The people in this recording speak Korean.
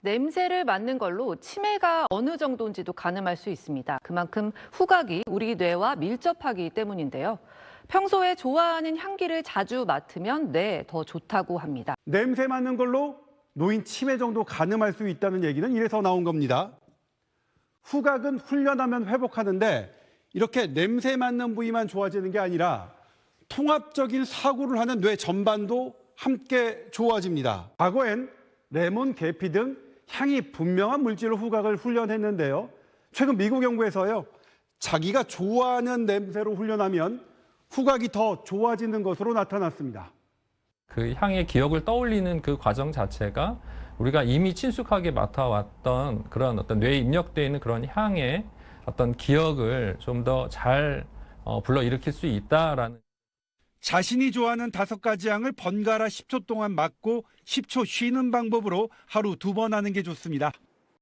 냄새를 맡는 걸로 치매가 어느 정도인지도 가늠할 수 있습니다. 그만큼 후각이 우리 뇌와 밀접하기 때문인데요. 평소에 좋아하는 향기를 자주 맡으면 뇌에 더 좋다고 합니다. 냄새 맡는 걸로 노인 치매 정도 가늠할 수 있다는 얘기는 이래서 나온 겁니다. 후각은 훈련하면 회복하는데 이렇게 냄새 맡는 부위만 좋아지는 게 아니라 통합적인 사고를 하는 뇌 전반도 함께 좋아집니다. 과거엔 레몬, 계피 등 향이 분명한 물질로 후각을 훈련했는데요. 최근 미국 연구에서요. 자기가 좋아하는 냄새로 훈련하면 후각이 더 좋아지는 것으로 나타났습니다. 그 향의 기억을 떠올리는 그 과정 자체가 우리가 이미 친숙하게 맡아왔던 그런 어떤 뇌에 입력되어 있는 그런 향의 어떤 기억을 좀 더잘 어, 불러일으킬 수 있다라는 자신이 좋아하는 다섯 가지 향을 번갈아 10초 동안 맡고 10초 쉬는 방법으로 하루 두 번 하는 게 좋습니다.